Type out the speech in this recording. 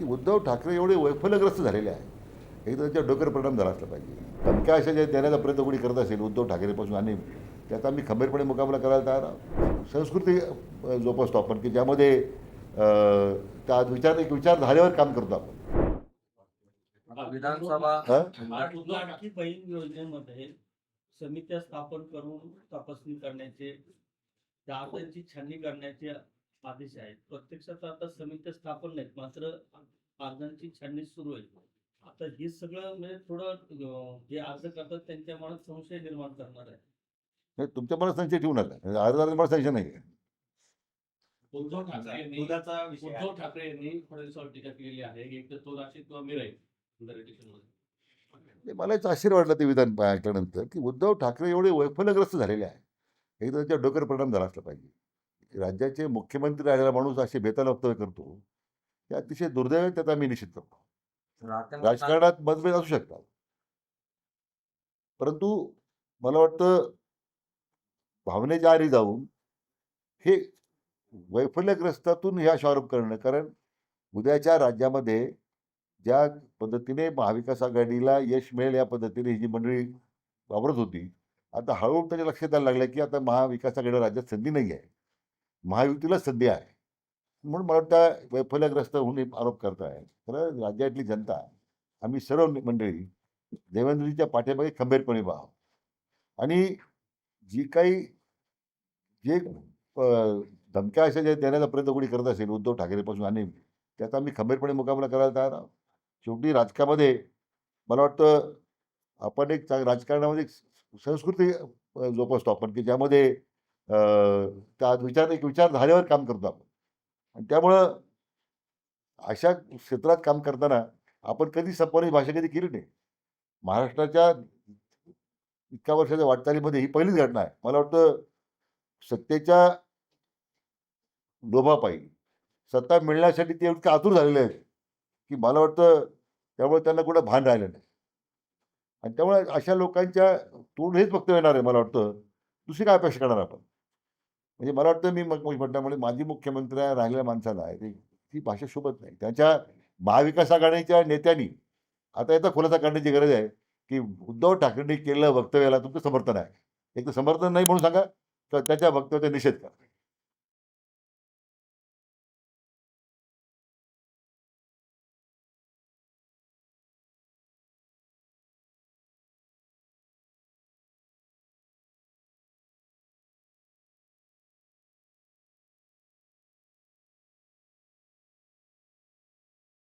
की उद्धव ठाकरे एवढे वैफल्यग्रस्त झालेले आहे एक तर त्यांच्या डोक्यावर परिणाम झाला असला पाहिजे. धमक्या अशा ज्या देण्याचा प्रयत्न कोणी करत असेल उद्धव ठाकरेपासून आणि त्याचा आम्ही खंबीरपणे मुकाबला करायला तयार आहोत. संस्कृती जोपासतो आपण की ज्यामध्ये त्या विचार एक विचारधारेवर काम करतो आपण. विधानसभा? लाडकी बहीण योजनेमध्ये समित्या स्थापन करून तपासणी करण्याचे त्या अर्जांची छाननी करण्याचे आदेश आहेत. प्रत्यक्षात आता समित्या स्थापन नाहीत. मात्र अर्जांची छाननी सुरू आहे. आता हे सगळं म्हणजे थोडं जे अर्ज करतात त्यांच्या मनात संशय निर्माण करणार आहे. नाही, तुमच्या मनात संशय ठेवू नका. अर्धा मला संशय नाही उद्धव ठाकरे यांनी. उद्धव ठाकरे यांनी फडणवीसवर टीका केलेली आहे. एक तर तो नाशिक किंवा नाही, मला याचं आश्चर्य वाटलं ते विधान ऐकल्यानंतर की उद्धव ठाकरे एवढे वैफल्यग्रस्त झालेले आहे. एक तर त्यांच्या डोक्यावर परिणाम झाला असला पाहिजे. राज्याचे मुख्यमंत्री राहिलेला माणूस असे बेताल वक्तव्य करतो ते अतिशय दुर्दैव त्याचा आम्ही निषेध करतो. राजकारणात मतभेद असू शकतात. परंतु मला वाटतं भावनेच्या आरी जाऊन हे वैफल्यग्रस्तातून हे आरोप करणं कारण उद्याच्या राज्यामध्ये ज्या पद्धतीने महाविकास आघाडीला यश मिळेल या पद्धतीने ही जी मंडळी वावरत होती आता हळूहळू त्याच्या लक्षात यायला लागलं की आता महाविकास आघाडीला राज्यात संधी नाही आहे. महायुतीला संधी आहे. म्हणून मला वाटतं वैफल्यग्रस्त होऊन आरोप करताय. खरं राज्यातली जनता आम्ही सर्व मंडळी देवेंद्रजीच्या पाठीमागे खंबीरपणे पाहावं. आणि जी काही जे धमक्या अशा ज्या देण्याचा प्रयत्न कोणी करत असेल उद्धव ठाकरेपासून आणि त्याचा आम्ही खंबीरपणे मुकाबला करायला तयार आहोत. शेवटी राजकारणामध्ये मला वाटतं आपण एक चांग- राजकारणामध्ये एक संस्कृती जोपासतो आपण की ज्यामध्ये त्या विचार एक विचारधारेवर काम करतो आपण. आणि त्यामुळं अशा क्षेत्रात काम करताना आपण कधी संपवण्याची भाषा कधी केली नाही. महाराष्ट्राच्या इतक्या वर्षाच्या वाटचालीमध्ये ही पहिलीच घटना आहे. मला वाटतं सत्तेच्या लोभापायी सत्ता मिळण्यासाठी ते इतके आतुर झालेले आहेत की मला वाटतं त्यामुळे त्यांना कुठं भान राहिलं नाही. आणि त्यामुळे अशा लोकांच्या तोंड हेच फक्त येणार आहे मला वाटतं. दुसरी काय अपेक्षा करणार आपण? म्हणजे मला वाटतं मी मग म्हटल्यामुळे माजी मुख्यमंत्री राहिलेल्या माणसाला आहे. ते ती भाषा शोभत नाही. त्याच्या महाविकास आघाडीच्या नेत्यांनी आता याचा खुलासा करण्याची गरज आहे की उद्धव ठाकरेंनी केलेल्या वक्तव्याला तुमचं समर्थन आहे. एक तर समर्थन नाही म्हणून सांगा तर त्याच्या वक्तव्याचा निषेध करा.